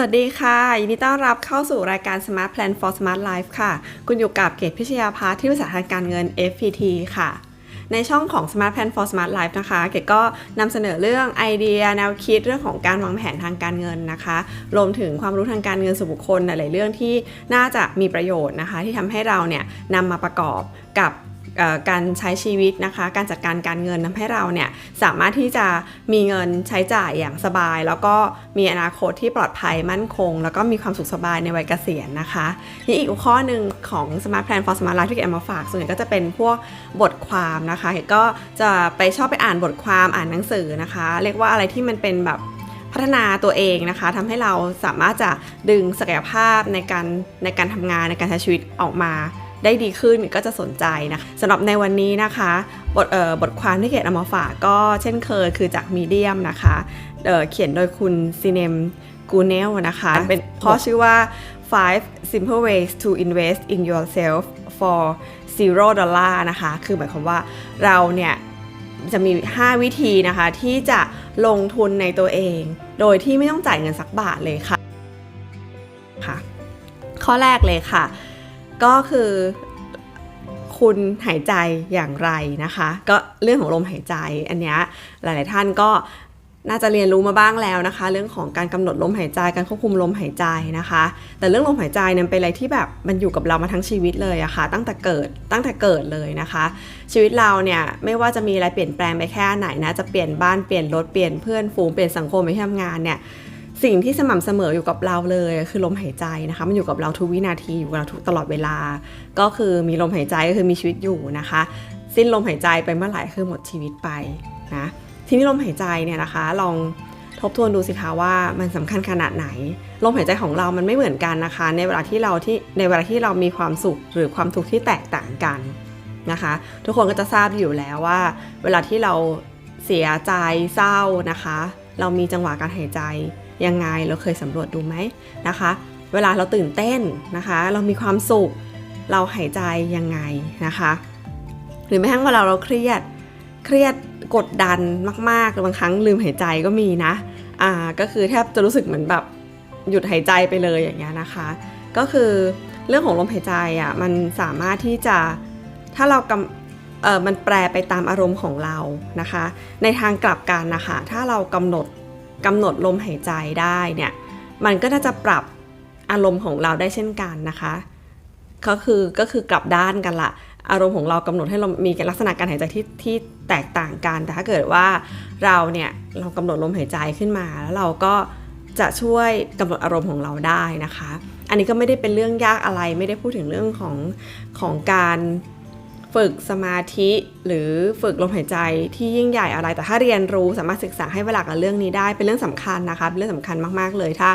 วัสดีค่ะ ยินดีต้อนรับเข้าสู่รายการ Smart Plan for Smart Life ค่ะ คุณอยู่กับเกตพิชยาพาที่ปรึกษาทางการเงิน FPT ค่ะ ในช่องของ Smart Plan for Smart Life นะคะ เกดก็นำเสนอเรื่องไอเดียแนวคิดเรื่องของการวางแผนทางการเงินนะคะ รวมถึงความรู้ทางการเงินส่วนบุคคลหลาย ๆ เรื่องที่น่าจะมีประโยชน์นะคะ ที่ทำให้เราเนี่ยนำมาประกอบกับ การใช้ชีวิตนะคะ การจัดการการเงินทำให้เราเนี่ยสามารถที่จะมีเงินใช้จ่ายอย่างสบาย แล้วก็มีอนาคตที่ปลอดภัยมั่นคง แล้วก็มีความสุขสบายในวัยเกษียณนะคะนี่อีกข้อหนึ่งของ Smart Plan for Smart Life ที่เกดเอามาฝาก ส่วนใหญ่ก็จะเป็นพวกบทความนะคะกดก็จะไปชอบไปอ่านบทความอ่านหนังสือนะคะ เรียกว่าอะไรที่มันเป็นแบบพัฒนาตัวเองนะคะทำให้เราสามารถจะดึงศักยภาพในการในการทำงานในการใช้ชีวิตออกมา ได้ดีขึ้นก็จะสนใจนะคะสำหรับในวันนี้นะคะ บทเอ่อบทความที่เกดเอามาฝากก็เช่นเคยคือจากมีเดียมนะคะเอ่อเขียนโดยคุณซีเนมกูเนลนะคะ เป็นข้อชื่อว่า five simple ways to invest in yourself for zero dollar นะคะ คือหมายความว่าเราเนี่ยจะมี 5 วิธีนะคะ ที่จะลงทุนในตัวเอง โดยที่ไม่ต้องจ่ายเงินสักบาทเลยค่ะค่ะ ข้อแรกเลยค่ะ ก็คือคุณหายใจอย่างไรนะคะ ก็เรื่องของลมหายใจอันนี้หลาย ๆ ท่านก็น่าจะเรียนรู้มาบ้างแล้วนะคะ เรื่องของการกำหนดลมหายใจการควบคุมลมหายใจนะคะ แต่เรื่องลมหายใจเนี่ยเป็นอะไรที่แบบมันอยู่กับเรามาทั้งชีวิตเลยอะค่ะตั้งแต่เกิดตั้งแต่เกิดเลยนะคะ ชีวิตเราเนี่ยไม่ว่าจะมีอะไรเปลี่ยนแปลงไปแค่ไหนนะจะเปลี่ยนบ้านเปลี่ยนรถเปลี่ยนเพื่อนฝูงเปลี่ยนสังคมไปที่ทำงานเนี่ย สิ่งที่สม่ำเสมออยู่กับเราเลย คือลมหายใจนะคะมันอยู่กับเราทุกวินาทีอยู่กับเราทุกตลอดเวลา ก็คือมีลมหายใจก็คือมีชีวิตอยู่นะคะ สิ้นลมหายใจไปเมื่อไหร่คือหมดชีวิตไปนะทีนี้ลมหายใจเนี่ยนะคะ ลองทบทวนดูสิคะว่ามันสำคัญขนาดไหน ลมหายใจของเรามันไม่เหมือนกันนะคะ ในเวลาที่เราที่ในเวลาที่เรามีความสุขหรือความทุกข์ที่แตกต่างกันนะคะ ทุกคนก็จะทราบอยู่แล้วว่า เวลาที่เราเสียใจเศร้านะคะ เรามีจังหวะการหายใจ ยังไงเราเคยสำรวจดูไหมนะคะ เวลาเราตื่นเต้นนะคะ เรามีความสุข เราหายใจยังไงนะคะ หรือแม้กระทั่งเวลาเราเครียดเครียดกดดันมากๆบางครั้งลืมหายใจก็มีนะอ่าก็คือแทบจะรู้สึกเหมือนแบบหยุดหายใจไปเลยอย่างเงี้ยนะคะ ก็คือเรื่องของลมหายใจอะมันสามารถที่จะถ้าเรากำเออมันแปลไปตามอารมณ์ของเรานะคะ ในทางกลับกันนะคะ ถ้าเรากำหนด กำหนดลมหายใจได้เนี่ยมันก็น่าจะปรับอารมณ์ของเราได้เช่นกันนะคะ ก็คือก็คือกลับด้านกันละอารมณ์ของเรากำหนดให้เรามีลักษณะการหายใจที่ที่แตกต่างกัน แต่ถ้าเกิดว่าเราเนี่ยเรากำหนดลมหายใจขึ้นมา แล้วเราก็จะช่วยกำหนดอารมณ์ของเราได้นะคะ อันนี้ก็ไม่ได้เป็นเรื่องยากอะไร ไม่ได้พูดถึงเรื่องของของการ ฝึกสมาธิหรือฝึกลมหายใจที่ยิ่งใหญ่อะไร แต่ถ้าเรียนรู้สามารถศึกษาให้เวลากับเรื่องนี้ได้เป็นเรื่องสำคัญนะคะเป็นเรื่องสำคัญมากๆเลยถ้า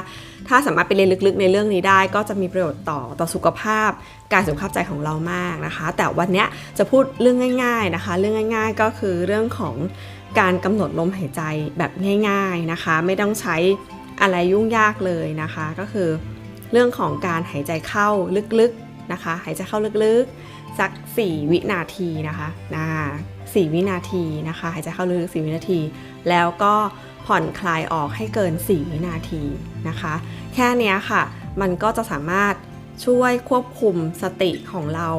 ถ้าสามารถไปเรียนลึกๆในเรื่องนี้ได้ ก็จะมีประโยชน์ต่อต่อสุขภาพกายสุขภาพใจของเรามากนะคะ แต่วันนี้จะพูดเรื่องง่าย ๆนะคะ เรื่องง่าย ๆ ก็คือเรื่องของการกำหนดลมหายใจแบบง่าย ๆนะคะ ไม่ต้องใช้อะไรยุ่งยากเลยนะคะ ก็คือเรื่องของการหายใจเข้าลึกๆ นะคะ หายใจเข้าลึกๆ สัก 4 วินาทีนะคะนะ4วินาทีนะคะ หายใจเข้าลึกๆ4วินาที แล้วก็ผ่อนคลายออกให้เกิน 4 วินาทีนะคะ แค่เนี้ยค่ะ มันก็จะสามารถช่วยควบคุมสติของเรา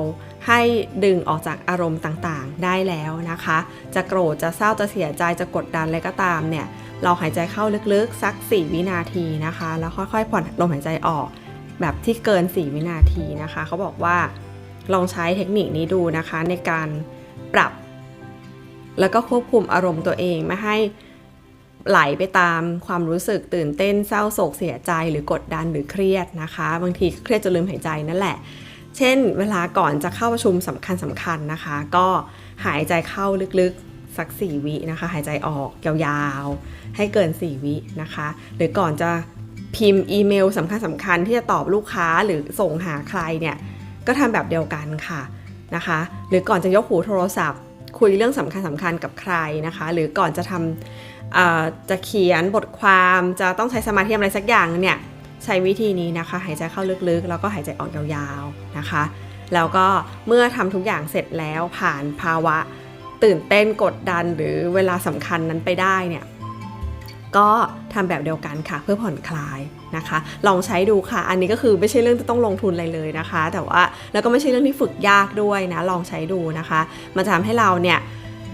ให้ดึงออกจากอารมณ์ต่างๆ ได้แล้วนะคะ จะโกรธจะเศร้าจะเสียใจจะกดดันอะไรก็ตามเนี่ย เราหายใจเข้าลึกๆ สัก 4 วินาทีนะคะ แล้วค่อยๆ ผ่อนลมหายใจออก แบบที่เกิน 4 วินาทีนะคะ เขาบอกว่าลองใช้เทคนิคนี้ดูนะคะในการปรับ แล้วก็ควบคุมอารมณ์ตัวเองไม่ให้ไหลไปตามความรู้สึกตื่นเต้นเศร้าโศกเสียใจหรือกดดันหรือเครียดนะคะ บางทีเครียดจนลืมหายใจนั่นแหละ เช่น เวลาก่อนจะเข้าประชุมสำคัญสำคัญนะคะ ก็หายใจเข้าลึกๆสัก 4 วินะคะ หายใจออกยาวๆให้เกิน 4 วินะคะ หรือก่อนจะ พิมพ์อีเมลสำคัญสำคัญๆที่จะตอบลูกค้าหรือส่งหาใครเนี่ยก็ทำแบบเดียวกันค่ะนะคะ หรือก่อนจะยกหูโทรศัพท์ คุยเรื่องสำคัญสำคัญๆกับใครนะคะ หรือก่อนจะทำจะเขียนบทความจะต้องใช้สมาธิอะไรสักอย่างเนี่ยใช้วิธีนี้นะคะ หายใจเข้าลึกๆ แล้วก็หายใจออกยาวๆนะคะ แล้วก็เมื่อทำทุกอย่างเสร็จแล้วผ่านภาวะตื่นเต้นกดดันหรือเวลาสำคัญนั้นไปได้เนี่ย ก็ทำแบบเดียวกันค่ะ เพื่อผ่อนคลายนะคะ ลองใช้ดูค่ะ อันนี้ก็คือไม่ใช่เรื่องที่ต้องลงทุนอะไรเลยนะคะ แต่ว่าแล้วก็ไม่ใช่เรื่องที่ฝึกยากด้วยนะ ลองใช้ดูนะคะ มันจะทำให้เราเนี่ย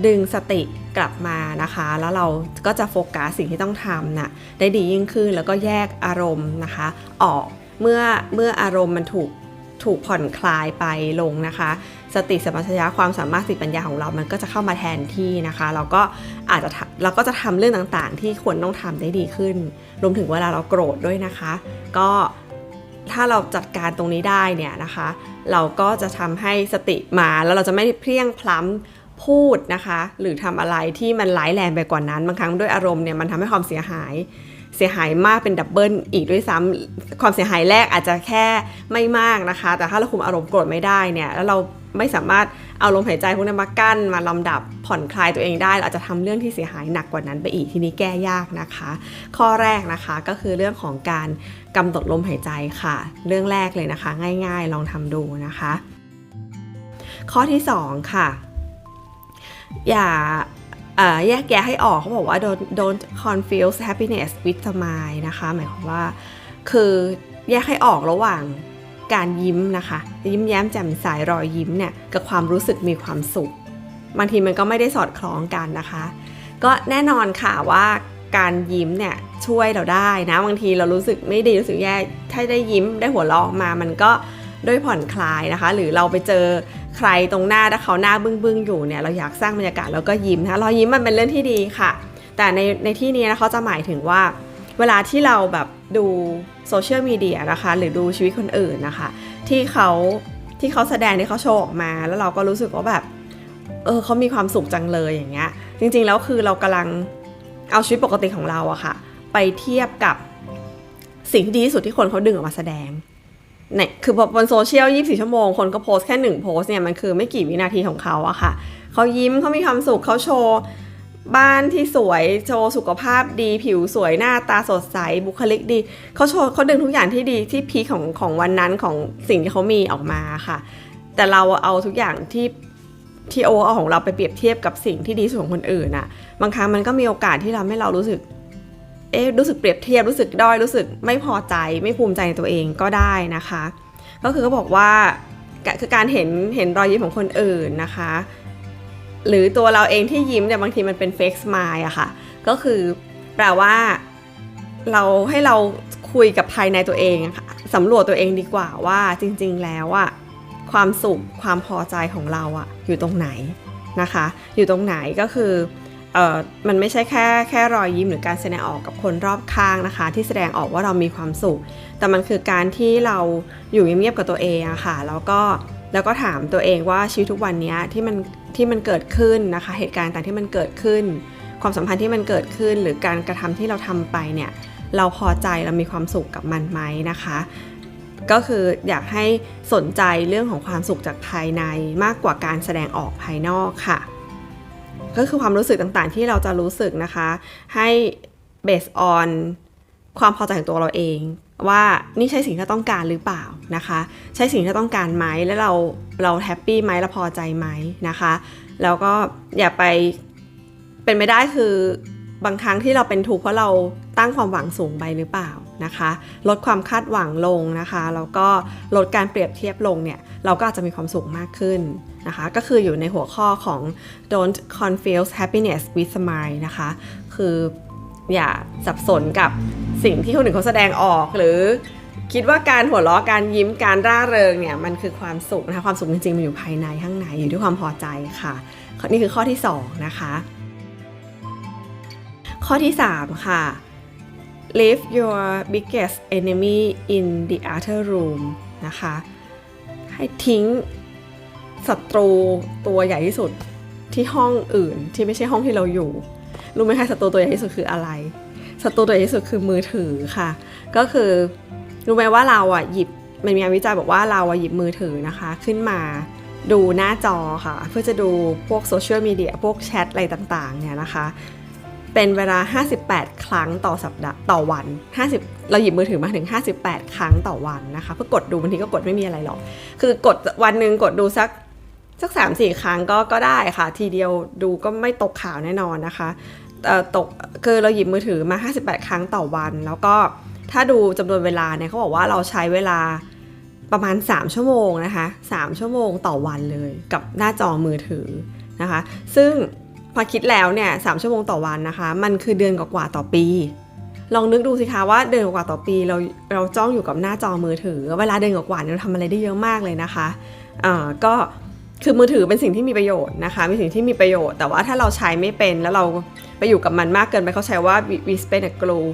ดึงสติกลับมานะคะ แล้วเราก็จะโฟกัสสิ่งที่ต้องทำน่ะได้ดียิ่งขึ้นแล้วก็แยกอารมณ์นะคะ ออกเมื่อเมื่ออารมณ์มันถูก ถูกผ่อนคลายไปลงนะคะ สติสมปชัญะความสามารถสติปัญญาของเรามันก็จะเข้ามาแทนที่นะคะเราก็อาจจะเราก็จะทำเรื่องต่างๆ ที่ควรต้องทำได้ดีขึ้น รวมถึงเวลาเราโกรธด้วยนะคะ ก็ถ้าเราจัดการตรงนี้ได้เนี่ยนะคะ เราก็จะทำให้สติมาแล้วเราจะไม่เพลียงพล้ำพูดนะคะ หรือทำอะไรที่มันร้ายแรงไปกว่านั้นบางครั้งด้วยอารมณ์เนี่ยมันทำให้ความเสียหาย เสียหายมากเป็นดับเบิลอีกด้วยซ้ำความเสียหายแรกอาจจะแค่ไม่มากนะคะ แต่ถ้าเราคุมอารมณ์โกรธไม่ได้เนี่ยแล้วเราไม่สามารถเอาลมหายใจพวกนั้นมากั้นมาลำดับผ่อนคลายตัวเองได้เราอาจจะทำเรื่องที่เสียหายหนักกว่านั้นไปอีกทีนี้แก้ยากนะคะ ข้อแรกนะคะก็คือเรื่องของการกำหนดลมหายใจค่ะ เรื่องแรกเลยนะคะ ง่ายๆ ลองทำดูนะคะ ข้อที่สองค่ะ อย่า แยกแยะให้ออกเขาบอกว่า don't don't confuse happiness with smile นะคะ หมายความว่าคือแยกให้ออกระหว่างการยิ้มนะคะ ยิ้มแย้มแจ่มใสรอยยิ้มเนี่ยกับความรู้สึกมีความสุขบางทีมันก็ไม่ได้สอดคล้องกันนะคะ ก็แน่นอนค่ะว่าการยิ้มเนี่ยช่วยเราได้นะบางทีเรารู้สึกไม่ดีรู้สึกแย่ถ้าได้ยิ้มได้หัวเราะออกมามันก็ ด้วยผ่อนคลายนะคะ หรือเราไปเจอใครตรงหน้าถ้าเขาหน้าบึ้งบึ้งๆอยู่เนี่ยเราอยากสร้างบรรยากาศแล้วก็ยิ้มนะคะรอยยิ้มมันเป็นเรื่องที่ดีค่ะ แต่ในในที่นี้นะเขาจะหมายถึงว่า เวลาที่เราแบบดูโซเชียลมีเดียนะคะหรือดูชีวิตคนอื่นนะคะ ที่เขาที่เขาแสดงที่เขาโชว์ออกมา แล้วเราก็รู้สึกว่าแบบเออเขามีความสุขจังเลยอย่างเงี้ยจริงๆแล้วคือเรากำลังเอาชีวิตปกติของเราอะค่ะ ไปเทียบกับสิ่งที่ดีที่สุดที่คนเขาดึงออกมาแสดง เนี่ยคือบนโซเชียล 24 ชั่วโมง คนก็โพสต์แค่หนึ่งโพสต์เนี่ยมันคือไม่กี่วินาทีของเขาอะค่ะ เขายิ้มเขามีความสุขเขาโชว์บ้านที่สวยโชว์สุขภาพดี ผิวสวยหน้าตาสดใสบุคลิกดี เขาโชว์เขาดึงทุกอย่างที่ดีที่พีคของของวันนั้นของสิ่งที่เขามีออกมาค่ะ แต่เราเอาทุกอย่างที่ที่โอเอาของเราไปเปรียบเทียบกับสิ่งที่ดีสุดของคนอื่นน่ะบางครั้งมันก็มีโอกาสที่เราให้เรารู้สึก เอ๊ะรู้สึกเปรียบเทียบรู้สึกด้อยรู้สึกไม่พอใจไม่ภูมิใจในตัวเองก็ได้นะคะ ก็คือเขาบอกว่าคือการเห็นเห็นรอยยิ้มของคนอื่นนะคะ หรือตัวเราเองที่ยิ้มเนี่ยบางทีมันเป็นเฟกซ์มายอะค่ะก็คือแปลว่าเราให้เราคุยกับภายในตัวเองะค่ะสำรวจตัวเองดีกว่าว่าจริง ๆ แล้วอะความสุขความพอใจของเราอะอยู่ตรงไหนนะคะ อยู่ตรงไหนก็คือ มันไม่ใช่แค่แค่รอยยิ้มหรือการแสดงออกกับคนรอบข้างนะคะ ที่แสดงออกว่าเรามีความสุข แต่มันคือการที่เราอยู่เงียบๆกับตัวเองอะค่ะแล้วก็แล้วก็ถามตัวเองว่าชีวิตทุกวันนี้ที่มันที่มันเกิดขึ้นนะคะ เหตุการณ์ต่างที่มันเกิดขึ้น ความสัมพันธ์ที่มันเกิดขึ้น หรือการกระทำที่เราทำไปเนี่ยเราพอใจเรามีความสุขกับมันไหมนะคะ ก็คืออยากให้สนใจเรื่องของความสุขจากภายในมากกว่าการแสดงออกภายนอกค่ะ ก็คือความรู้สึกต่างๆ ที่เราจะรู้สึกนะคะ ให้ based on ความพอใจของตัวเราเอง ว่านี่ใช่สิ่งที่ต้องการหรือเปล่านะคะ ใช่สิ่งที่ต้องการไหมแล้วเราเราแฮปปี้ไหมเราพอใจไหมนะคะ แล้วก็อย่าไปเป็นไม่ได้คือบางครั้งที่เราเป็นทุกข์เพราะเราตั้งความหวังสูงไปหรือเปล่านะคะ ลดความคาดหวังลงนะคะแล้วก็ลดการเปรียบเทียบลงเนี่ยเราก็อาจจะมีความสุขมากขึ้นนะคะ ก็คืออยู่ในหัวข้อของ don't confuse happiness with smile นะคะ คืออย่าสับสนกับสิ่งที่คนอื่นเขาแสดงออกหรือคิดว่าการหัวเราะการยิ้มการร่าเริงเนี่ยมันคือความสุขนะคะความสุขจริงๆมันอยู่ภายในข้างในอยู่ที่ความพอใจค่ะ นี่คือข้อที่สองนะคะ ข้อที่ 3 ค่ะ leave your biggest enemy in the other room นะคะ ให้ทิ้งศัตรูตัวใหญ่ที่สุดที่ห้องอื่นที่ไม่ใช่ห้องที่เราอยู่ รู้ไหมคะศัตรูตัวใหญ่ที่สุดคืออะไรศัตรูตัวใหญ่ที่สุดคือมือถือค่ะ ก็คือรู้ไหมว่าเราอะหยิบมันมีงานวิจัยบอกว่าเราอะหยิบมือถือนะคะ ขึ้นมาดูหน้าจอค่ะ เพื่อจะดูพวกโซเชียลมีเดียพวกแชทอะไรต่างๆเนี่ยนะคะ เป็นเวลา 58 ครั้งต่อสัปดาห์ต่อวัน 50 เราหยิบมือถือมาถึง 58 ครั้งต่อวันนะคะเพื่อกดดูบางทีก็กดไม่มีอะไรหรอก คือกดวันหนึ่งกดดูสักสักสามสี่ครั้งก็ก็ได้ค่ะ ทีเดียวดูก็ไม่ตกข่าวแน่นอนนะคะเอ่ตกคือเราหยิบมือถือมา 58 ครั้งต่อวัน แล้วก็ถ้าดูจำนวนเวลาเนี่ยเขาบอกว่าเราใช้เวลาประมาณ 3 ชั่วโมงนะคะ 3 ชั่วโมงต่อวันเลยกับหน้าจอมือถือนะคะ ซึ่ง พอคิดแล้วเนี่ยสชั่วโมงต่อวันนะคะ มันคือเดือนกว่าต่อปี ลองนึกดูสิคะว่าเดือนกว่าต่อปีเราเราจ้องอยู่กับหน้าจอมือถือ เวลาเดือนกว่าๆเนี่ยเราทำอะไรได้เยอะมากเลยนะคะอ่าก็คือมือถือเป็นสิ่งที่มีประโยชน์นะคะมีสิ่งที่มีประโยชน์ แต่ว่าถ้าเราใช้ไม่เป็นแล้วเราไปอยู่กับมันมากเกินไปเขาใช้ว่า we spend a glue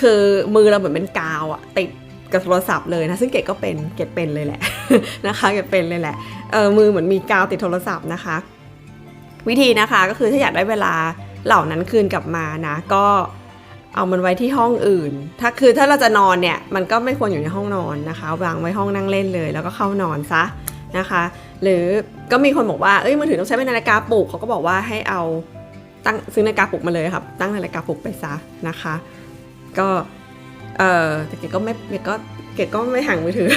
คือมือเราเหมือนเป็นกาวอะติดกับโทรศัพท์เลยนะซึ่งเกดก็เป็นเกดเป็นเลยแหละนะคะเกดเป็นเลยแหละเออมือเหมือนมีกาวติดโทรศัพท์นะคะ วิธีนะคะก็คือถ้าอยากได้เวลาเหล่านั้นคืนกลับมานะ ก็เอามันไว้ที่ห้องอื่น ถ้าคือถ้าเราจะนอนเนี่ยมันก็ไม่ควรอยู่ในห้องนอนนะคะวางไว้ห้องนั่งเล่นเลย แล้วก็เข้านอนซะนะคะ หรือก็มีคนบอกว่าเอ้ยมือถือต้องใช้เป็นนาฬิกาปลุกเขาก็บอกว่าให้เอาตั้งซื้อนาฬิกาปลุกมาเลยครับ ตั้งนาฬิกาปลุกไปซะนะคะ ก็เออแต่เกดก็ไม่เกดก็เกดก็ไม่ห่างมือถือ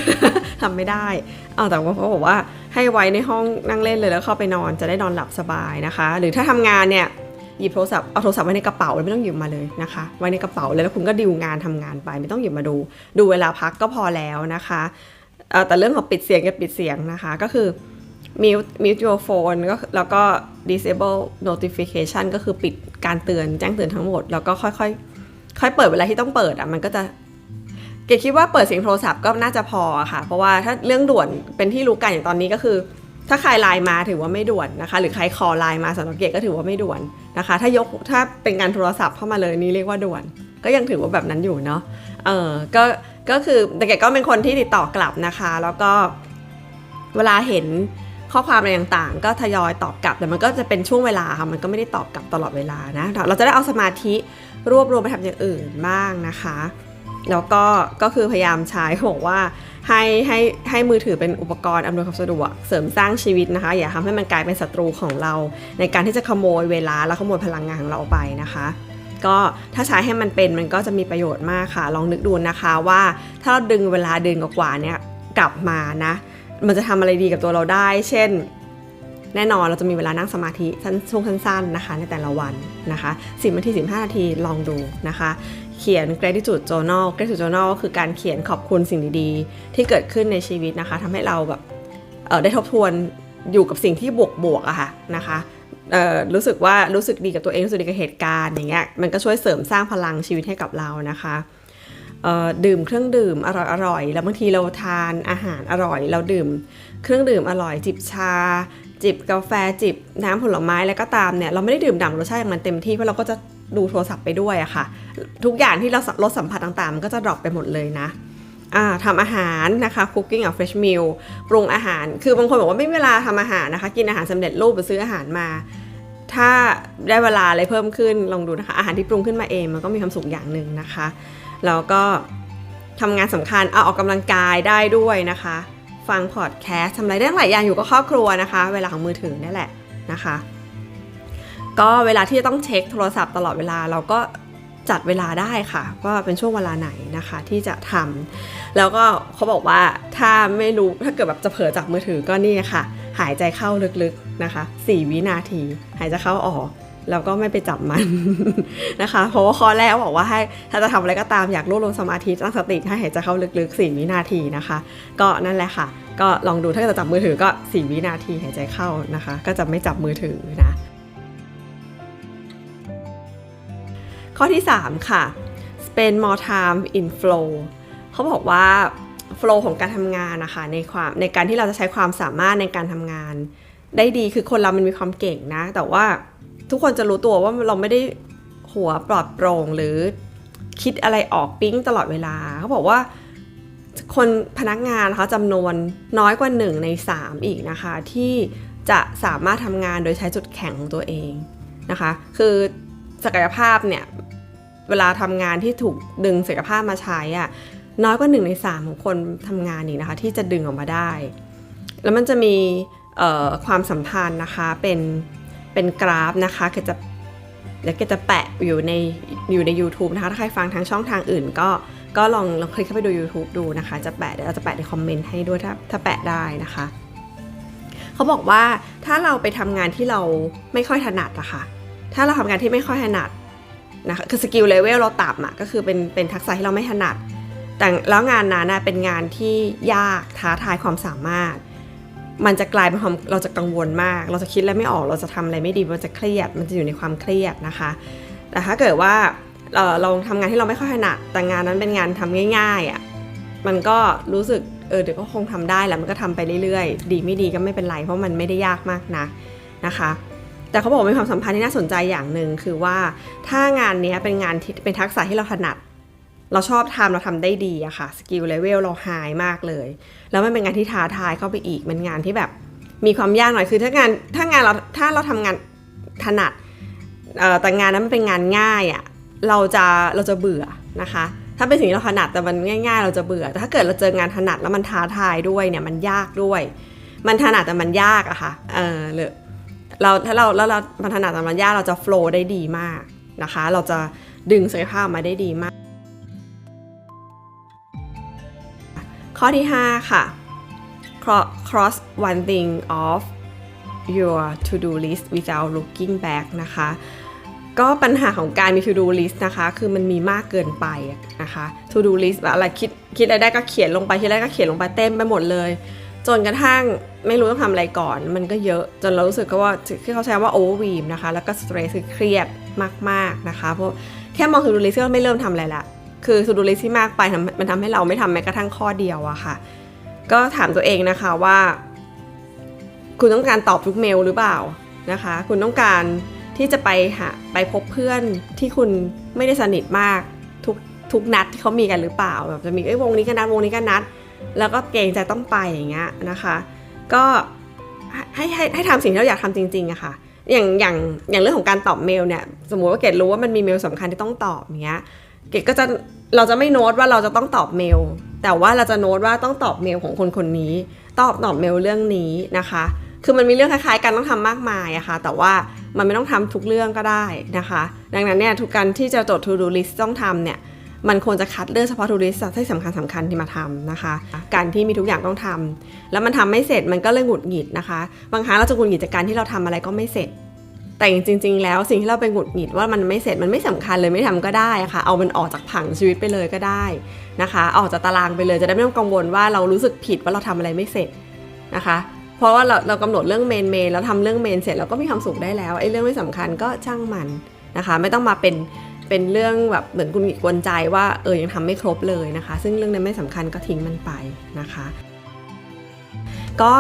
ทำไม่ได้ เออแต่ว่าเขาบอกว่าให้ไว้ในห้องนั่งเล่นเลยแล้วเข้าไปนอนจะได้นอนหลับสบายนะคะ หรือถ้าทำงานเนี่ยหยิบโทรศัพท์เอาโทรศัพท์ไว้ในกระเป๋าเลยไม่ต้องหยิบมาเลยนะคะ ไว้ในกระเป๋าเลยแล้วคุณก็ดิวงานทำงานไป ไม่ต้องหยิบมาดู ดูเวลาพักก็พอแล้วนะคะอ่อแต่เรื่องของปิดเสียงกับปิดเสียงนะคะ ก็คือ mute mute your phone ก็แล้วก็ disable notification ก็คือปิดการเตือนแจ้งเตือนทั้งหมด แล้วก็ค่อยๆค่อยเปิดเวลาที่ต้องเปิดอะมันก็จะ เกดคิดว่าเปิดเสียงโทรศัพท์ก็น่าจะพอค่ะ เพราะว่าถ้าเรื่องด่วนเป็นที่รู้กันอย่างตอนนี้ก็คือ ถ้าใครไลน์มาถือว่าไม่ด่วนนะคะ หรือใครคอไลน์มาสำหรับเกดก็ถือว่าไม่ด่วนนะคะ ถ้ายกถ้าเป็นการโทรศัพท์เข้ามาเลยนี่เรียกว่าด่วน ก็ยังถือว่าแบบนั้นอยู่เนาะเออก็ก็คือแต่เกดก็เป็นคนที่ติดต่อกลับนะคะ แล้วก็เวลาเห็นข้อความอะไรต่างๆ ก็ทยอยตอบกลับแต่มันก็จะเป็นช่วงเวลาค่ะมันก็ไม่ได้ตอบกลับตลอดเวลานะเราจะได้เอาสมาธิรวบรวมไปทำอย่างอื่นบ้างนะคะ แล้วก็ก็คือพยายามใช้บอกว่าให้ให้ให้มือถือเป็นอุปกรณ์อำนวยความสะดวกเสริมสร้างชีวิตนะคะ อย่าทำให้มันกลายเป็นศัตรูของเรา ในการที่จะขโมยเวลาและขโมยพลังงานของเราไปนะคะก็ถ้าใช้ให้มันเป็นมันก็จะมีประโยชน์มากค่ะ ลองนึกดูนะคะว่าถ้าเราดึงเวลาเดินกว่าเนี่ยกลับมานะ มันจะทำอะไรดีกับตัวเราได้ เช่น แน่นอนเราจะมีเวลานั่งสมาธิสั้นช่วงสั้นๆนะคะ ในแต่ละวันนะคะ 10นาที15 นาทีลองดูนะคะ เขียน gratitude journal gratitude journal ก็คือการเขียนขอบคุณสิ่งดีๆ ที่เกิดขึ้นในชีวิตนะคะทำให้เราแบบได้ทบทวนอยู่กับสิ่งที่บวกๆอะค่ะนะคะรู้สึกว่ารู้สึกดีกับตัวเองรู้สึกดีกับเหตุการณ์อย่างเงี้ยมันก็ช่วยเสริมสร้างพลังชีวิตให้กับเรานะคะดื่มเครื่องดื่มอร่อยอร่อยแล้วบางทีเราทานอาหารอร่อย เราดื่มเครื่องดื่มอร่อย จิบชา จิบกาแฟจิบน้ำผลไม้อะไรก็ตามเนี่ยเราไม่ได้ดื่มด่ำรสชาติอย่างมันเต็มที่เพราะเราก็จะ ดูโทรศัพท์ไปด้วยอะค่ะ ทุกอย่างที่เราลดสัมผัสต่างๆ มันก็จะดรอปไปหมดเลยนะอ่าทำอาหารนะคะ cooking a fresh meal ปรุงอาหาร คือบางคนบอกว่าไม่มีเวลาทำอาหารนะคะ กินอาหารสำเร็จรูปหรือซื้ออาหารมา ถ้าได้เวลาอะไรเพิ่มขึ้น ลองดูนะคะ อาหารที่ปรุงขึ้นมาเองมันก็มีความสุขอย่างหนึ่งนะคะ แล้วก็ทำงานสำคัญเอาออกกำลังกายได้ด้วยนะคะ ฟังพอดแคสต์ทำอะไรได้หลายอย่างอยู่กับครอบครัวนะคะ เวลาของมือถือนี่แหละนะคะ ก็เวลาที่จะต้องเช็คโทรศัพท์ตลอดเวลาเราก็จัดเวลาได้ค่ะ ว่าเป็นช่วงเวลาไหนนะคะที่จะทำแล้วก็เขาบอกว่าถ้าไม่รู้ถ้าเกิดแบบจะเผลอจากมือถือก็นี่ค่ะ หายใจเข้าลึกๆนะคะ 4 วินาที หายใจเข้าออกแล้วก็ไม่ไปจับมันนะคะ เพราะว่าข้อแรกบอกว่าให้ถ้าจะทำอะไรก็ตามอยากรวบรวมสมาธิตั้งสติให้หายใจเข้าลึกๆ 4 วินาทีนะคะ ก็นั่นแหละค่ะ ก็ลองดูถ้าจะจับมือถือก็ 4 วินาทีหายใจเข้านะคะ ก็จะไม่จับมือถือนะ ข้อที่ 3 ค่ะ spend more time in flow เขาบอกว่า flow ของการทำงานนะคะในความในการที่เราจะใช้ความสามารถในการทำงาน ได้ดีคือคนเรามันมีความเก่งนะ แต่ว่าทุกคนจะรู้ตัวว่าเราไม่ได้หัวปลอดโปร่งหรือคิดอะไรออกปิ๊งตลอดเวลา เขาบอกว่าคนพนักงานนะคะจำนวนน้อยกว่า1ใน 3 อีกนะคะ ที่จะสามารถทำงานโดยใช้จุดแข็งของตัวเองนะคะ คือ ศักยภาพเนี่ย เวลาทำงานที่ถูกดึงศักยภาพมาใช้อะน้อยกว่า1ใน3ของคนทำงานนี่นะคะ ที่จะดึงออกมาได้ แล้วมันจะมีความสัมพันธ์นะคะเป็นเป็นกราฟนะคะกดจะเดี๋ยวกดจะแปะอยู่ในอยู่ใน YouTube นะคะ ถ้าใครฟังทางช่องทางอื่นก็ก็ลองลองคลิกเข้าไปดู YouTube ดูนะคะ จะแปะเดี๋ยวเราจะแปะในคอมเมนต์ให้ด้วยถ้าถ้าแปะได้นะคะ เขาบอกว่าถ้าเราไปทำงานที่เราไม่ค่อยถนัดอะค่ะ ถ้าเราทำงานที่ไม่ค่อยถนัดนะคะคือสกิลเลเวลเราต่ำอะก็คือเป็นเป็นทักษะที่เราไม่ถนัด แต่แล้วงานนั้นนะเป็นงานที่ยากท้าทายความสามารถ มันจะกลายเป็นความเราจะกังวลมาก เราจะคิดอะไรไม่ออกเราจะทำอะไรไม่ดีมันจะเครียด มันจะอยู่ในความเครียดนะคะ แต่ถ้าเกิดว่าเอ่อเราทำงานที่เราไม่ค่อยถนัด แต่งานนั้นเป็นงานทำง่ายๆอะมันก็รู้สึกเออเดี๋ยวก็คงทำได้แหละมันก็ทำไปเรื่อยๆ ดีไม่ดีก็ไม่เป็นไร เพราะมันไม่ได้ยากมากนะนะคะ แต่เขาบอกมีความสัมพันธ์ที่น่าสนใจอย่างหนึ่งคือว่าถ้างานนี้เป็นงานที่เป็นทักษะที่เราถนัด เราชอบทำเราทำได้ดีอะค่ะสกิลเลเวลเราไฮมากเลย แล้วมันเป็นงานที่ท้าทายเข้าไปอีกเป็นงานที่แบบมีความยากหน่อยคือถ้างานถ้างานเราถ้าเราทำงานถนัดแต่งานนั้นมันเป็นงานง่ายอะเราจะเราจะเบื่อนะคะ ถ้าเป็นสิ่งที่เราถนัดแต่มันง่าย ๆ เราจะเบื่อแต่ถ้าเกิดเราเจองานถนัดแล้วมันท้าทายด้วยเนี่ยมันยากด้วย มันถนัดแต่มันยากอะค่ะเออหรือ เราถ้าเราแล้วเรามันถนัดแต่มันยาเราจะโฟล์ได้ดีมากนะคะ เราจะดึงศักยภาพมาได้ดีมาก ข้อที่ 5 ค่ะ cross one thing off your to do list without looking back นะคะ ก็ปัญหาของการมี to do list นะคะ คือมันมีมากเกินไปนะคะ to do list อะไรคิดคิดอะไรได้ก็เขียนลงไปคิดอะไรก็เขียนลงไปเต็มไปหมดเลย จนกระทั่งไม่รู้ต้องทำอะไรก่อน มันก็เยอะจนเรารู้สึกก็ว่าที่เขาใช้ว่า overwhelm นะคะ แล้วก็ stress คือเครียดมาก ๆ นะคะ เพราะแค่มอง to do list ก็ไม่เริ่มทำอะไรละคือ to do list ที่มากไปมันทำให้เราไม่ทำแม้กระทั่งข้อเดียวอะค่ะ ก็ถามตัวเองนะคะว่า คุณต้องการตอบทุกเมลหรือเปล่านะคะ คุณต้องการที่จะไปหาไปพบเพื่อนที่คุณไม่ได้สนิทมากทุกทุกนัดที่เขามีกันหรือเปล่าแบบจะมีไอ้วงนี้ก็นัดวงนี้ก็นัด แล้วก็เกรงใจต้องไปอย่างเงี้ยนะคะ ก็ให้ให้ให้ทำสิ่งที่เราอยากทำจริงๆอะค่ะอย่างอย่างอย่างเรื่องของการตอบเมลเนี่ยสมมุติว่าเกดรู้ว่ามันมีเมลสำคัญที่ต้องตอบอย่างเงี้ยเกดก็จะเราจะไม่โน้ตว่าเราจะต้องตอบเมล แต่ว่าเราจะโน้ตว่าต้องตอบเมลของคนคนนี้ ตอบตอบเมลเรื่องนี้นะคะ คือมันมีเรื่องคล้ายๆกันต้องทำมากมายอะค่ะแต่ว่ามันไม่ต้องทำทุกเรื่องก็ได้นะคะ ดังนั้นเนี่ยทุกการที่จะจด to do list ต้องทำเนี่ย มันควรจะคัดเลือกเฉพาะ to do list ที่สำคัญสำคัญที่มาทำนะคะ การที่มีทุกอย่างต้องทำแล้วมันทำไม่เสร็จมันก็เลยหงุดหงิดนะคะ บางครั้งเราจะหงุดหงิดจากการที่เราทำอะไรก็ไม่เสร็จ แต่จริง ๆ แล้วสิ่งที่เราไปหงุดหงิดว่ามันไม่เสร็จมันไม่สำคัญเลยไม่ทำก็ได้ะค่ะ เอามันออกจากผังชีวิตไปเลยก็ได้นะคะ ออกจากตารางไปเลยจะได้ไม่ต้องกังวลว่าเรารู้สึกผิดว่าเราทำอะไรไม่เสร็จนะคะเพราะว่าเราเรากำหนดเรื่องเมนเมนแล้วทำเรื่องเมนเสร็จเราก็มีความสุขได้แล้วไอ้เรื่องไม่สำคัญก็ช่างมันนะคะ ไม่ต้องมาเป็น เป็นเรื่องแบบเหมือนกุนหงิดกวนใจว่าเออยังทำไม่ครบเลยนะคะ ซึ่งเรื่องนั้นไม่สำคัญก็ทิ้งมันไปนะคะ ก็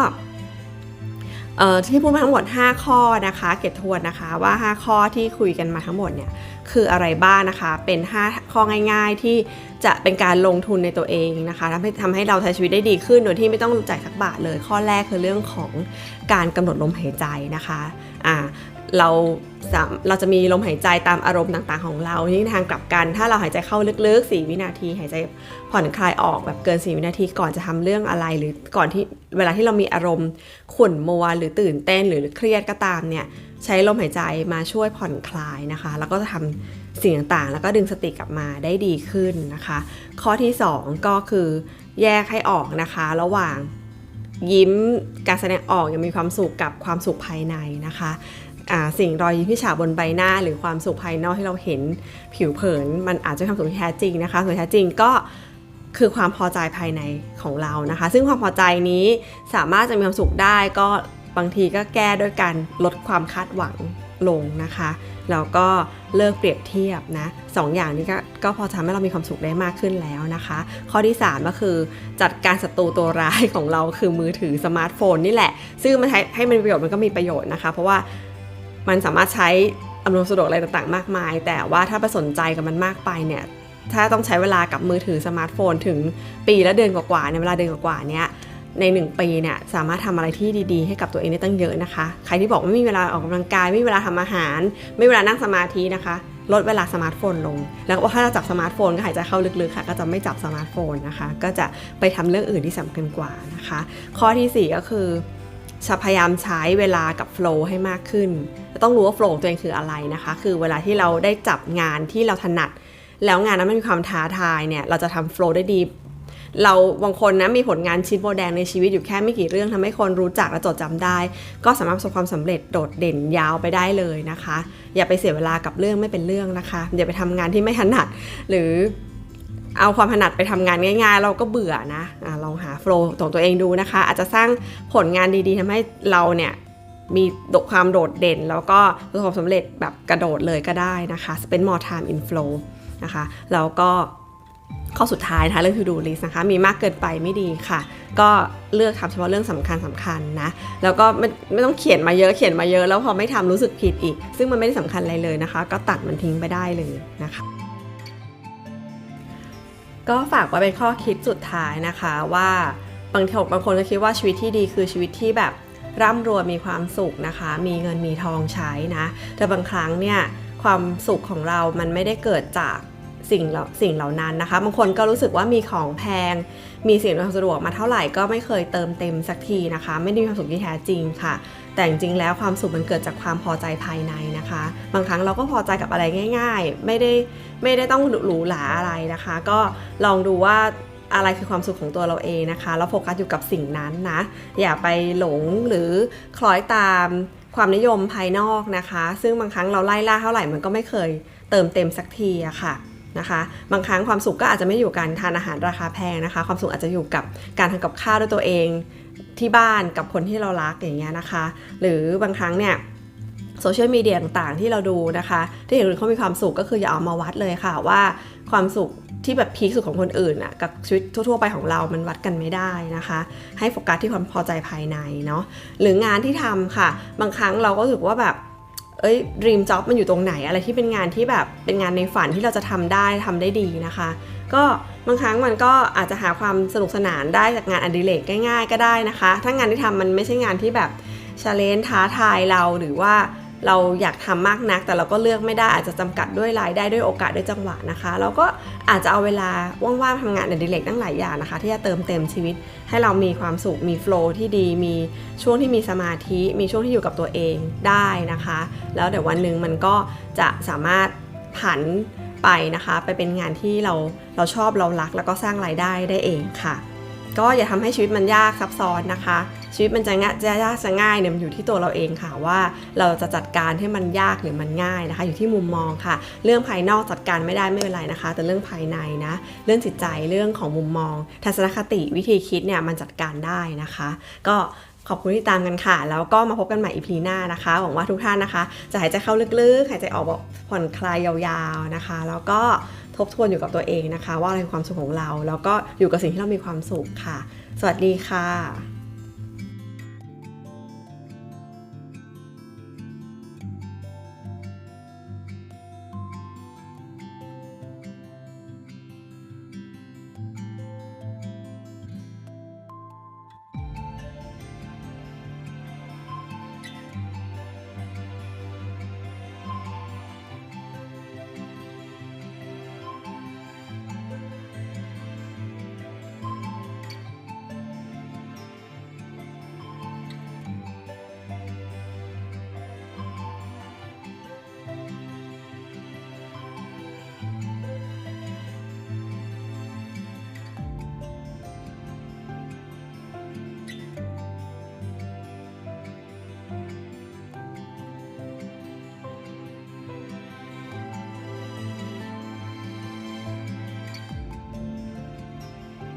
เอ่อที่พูดมาทั้งหมด 5 ข้อนะคะ เก็บทวนนะคะว่า 5 ข้อที่คุยกันมาทั้งหมดเนี่ยคืออะไรบ้างนะคะ เป็น 5 ข้อง่าย ๆ ที่จะเป็นการลงทุนในตัวเองนะคะทำให้ทำให้เราใช้ชีวิตได้ดีขึ้น โดยที่ไม่ต้องจ่ายสักบาทเลย ข้อแรกคือเรื่องของการกำหนดลมหายใจนะคะอ่า เราเราจะมีลมหายใจตามอารมณ์ต่างๆของเราที่ทางกลับกัน ถ้าเราหายใจเข้าลึกๆ 4 วินาที หายใจผ่อนคลายออกแบบเกิน 4 วินาทีก่อนจะทำเรื่องอะไร หรือก่อนที่เวลาที่เรามีอารมณ์ขุ่นมัวหรือตื่นเต้นหรือเครียดก็ตามเนี่ยใช้ลมหายใจมาช่วยผ่อนคลายนะคะ แล้วก็จะทำสิ่งต่างๆ แล้วก็ดึงสติกลับมาได้ดีขึ้นนะคะ ข้อที่ 2 ก็คือแยกให้ออกนะคะ ระหว่างยิ้มการแสดงออกยังมีความสุขกับความสุขภายในนะคะ สิ่งรอยยิ้มที่ฉาบบนใบหน้า หรือความสุขภายนอกที่เราเห็นผิวเผิน มันอาจจะความสุขที่แท้จริงนะคะส่วนแท้จริงก็คือความพอใจภายในของเรานะคะ ซึ่งความพอใจนี้สามารถจะมีความสุขได้ก็บางทีก็แก้ด้วยการลดความคาดหวังลงนะคะแล้วก็เลิกเปรียบเทียบนะสองอย่างนี้ก็ก็พอทำให้เรามีความสุขได้มากขึ้นแล้วนะคะ ข้อที่ 3 ก็คือจัดการศัตรูตัวร้ายของเราคือมือถือสมาร์ทโฟนนี่แหละ ซึ่งมันใช้ให้มันประโยชน์มันก็มีประโยชน์นะคะ เพราะว่า มันสามารถใช้อำนวยสะดวกอะไรต่างๆ มากมาย แต่ว่าถ้าไปสนใจกับมันมากไปเนี่ย ถ้าต้องใช้เวลากับมือถือสมาร์ทโฟนถึงปีและเดือนกว่าๆในยเวลาเดือนกว่าๆเนี้ยใน 1 ปีเนี่ยสามารถทำอะไรที่ดีๆ ให้กับตัวเองได้ตั้งเยอะนะคะ ใครที่บอกไม่มีเวลาออกกำลังกาย ไม่มีเวลาทำอาหาร ไม่มีเวลานั่งสมาธินะคะ ลดเวลาสมาร์ทโฟนลง แล้วถ้าเราจับสมาร์ทโฟนก็หายใจเข้าลึกๆค่ะ ก็จะไม่จับสมาร์ทโฟนนะคะ ก็จะไปทำเรื่องอื่นที่สำคัญกว่านะคะ ข้อทีสี่4 ก็คือ พยายามใช้เวลากับโฟล์ให้มากขึ้นต้องรู้ว่าโฟล์ตัวเองคืออะไรนะคะ คือเวลาที่เราได้จับงานที่เราถนัด แล้วงานนั้นมันมีความท้าทายเนี่ย เราจะทำโฟล์ได้ดี เราบางคนนะมีผลงานชิ้นโบแดงในชีวิตอยู่แค่ไม่กี่เรื่องทำให้คนรู้จักและจดจำได้ ก็สามารถประสบความสำเร็จโดดเด่นยาวไปได้เลยนะคะ อย่าไปเสียเวลากับเรื่องไม่เป็นเรื่องนะคะอย่าไปทำงานที่ไม่ถนัด หรือ เอาความถนัดไปทำงานง่าย ๆ เราก็เบื่อนะอะลองหาโฟล์ของตัวเองดูนะคะ อาจจะสร้างผลงานดีๆทำให้เราเนี่ยมีความโดดเด่น แล้วก็ประสบความสำเร็จแบบกระโดดเลยก็ได้นะคะ spend more time in flow นะคะ แล้วก็ข้อสุดท้ายนะคะเรื่อง to do list นะคะ มีมากเกินไปไม่ดีค่ะ ก็เลือกทำเฉพาะเรื่องสำคัญสำคัญนะ แล้วก็ไม่ไม่ต้องเขียนมาเยอะเขียนมาเยอะ แล้วพอไม่ทำรู้สึกผิดอีก ซึ่งมันไม่ได้สำคัญอะไรเลยนะคะ ก็ตัดมันทิ้งไปได้เลยนะคะ ก็ฝากไว้เป็นข้อคิดสุดท้ายนะคะว่าบางทีบางคนจะคิดว่าชีวิตที่ดีคือชีวิตที่แบบร่ำรวยมีความสุขนะคะ มีเงินมีทองใช้นะ แต่บางครั้งเนี่ยความสุขของเรามันไม่ได้เกิดจาก สิ่งเหล่าสิ่งเหล่านั้นนะคะ บางคนก็รู้สึกว่ามีของแพง มีสิ่งอำนวยความสะดวกมาเท่าไหร่ก็ไม่เคยเติมเต็มสักทีนะคะ ไม่ได้มีความสุขที่แท้จริงค่ะ แต่จริงๆแล้วความสุขมันเกิดจากความพอใจภายในนะคะ บางครั้งเราก็พอใจกับอะไรง่าย ๆ ไม่ได้ไม่ได้ต้องหรูหราอะไรนะคะ ก็ลองดูว่าอะไรคือความสุขของตัวเราเองนะคะแล้วโฟกัสอยู่กับสิ่งนั้นนะ อย่าไปหลงหรือคล้อยตามความนิยมภายนอกนะคะ ซึ่งบางครั้งเราไล่ล่าเท่าไหร่มันก็ไม่เคยเติมเต็มสักทีอะค่ะ นะคะ บางครั้งความสุขก็อาจจะไม่อยู่การทานอาหารราคาแพงนะคะ ความสุขอาจจะอยู่กับการทำกับข้าวด้วยตัวเองที่บ้านกับคนที่เรารักอย่างเงี้ยนะคะ หรือบางครั้งเนี่ยโซเชียลมีเดียต่างๆที่เราดูนะคะ ที่เห็นคนเขามีความสุขก็คืออย่าเอามาวัดเลยค่ะว่าความสุขที่แบบพีคสุดของคนอื่นอะกับชีวิตทั่ว ๆ ไปของเรา มันวัดกันไม่ได้นะคะ ให้โฟกัสที่ความพอใจภายในเนาะหรืองานที่ทำค่ะ บางครั้งเราก็รู้สึกว่าแบบ เอ้ย dream job มันอยู่ตรงไหน อะไรที่เป็นงานที่แบบเป็นงานในฝันที่เราจะทำได้ทำได้ดีนะคะ ก็บางครั้งมันก็อาจจะหาความสนุกสนานได้จากงานอดิเรกง่าย ๆ ก็ได้นะคะ ถ้างานที่ทำมันไม่ใช่งานที่แบบชาเลนท้าทายเราหรือว่า เราอยากทำมากนัก แต่เราก็เลือกไม่ได้อาจจะจำกัดด้วยรายได้ด้วยโอกาสด้วยจังหวะนะคะ เราก็อาจจะเอาเวลาว่างๆทำงานอดิเรกตั้งหลายอย่างนะคะ ที่จะเติมเต็มชีวิต ให้เรามีความสุขมีโฟล์ที่ดีมีช่วงที่มีสมาธิ มีช่วงที่อยู่กับตัวเองได้นะคะ แล้วเดี๋ยววันหนึ่งมันก็จะสามารถผันไปนะคะ ไปเป็นงานที่เราเราชอบเรารัก แล้วก็สร้างรายได้ได้เองค่ะ ก็อย่าทำให้ชีวิตมันยากซับซ้อนนะคะ ชีวิตมันจะง่ายจะยากจะง่ายเนี่ยมันอยู่ที่ตัวเราเองค่ะว่า เราจะจัดการให้มันยากหรือมันง่ายนะคะ อยู่ที่มุมมองค่ะ เรื่องภายนอกจัดการไม่ได้ไม่เป็นไรนะคะ แต่เรื่องภายในนะเรื่องจิตใจเรื่องของมุมมอง ทัศนคติวิธีคิดเนี่ยมันจัดการได้นะคะ ก็ขอบคุณที่ตามกันค่ะ แล้วก็มาพบกันใหม่อีพีหน้านะคะหวังว่าทุกท่านนะคะ จะหายใจเข้าลึกๆหายใจออกแบบผ่อนคลายยาวๆนะคะ แล้วก็ บทวนอยู่กับตัวเองนะคะ ว่าอะไรคือความสุขของเรา แล้วก็อยู่กับสิ่งที่เรามีความสุขค่ะ สวัสดีค่ะ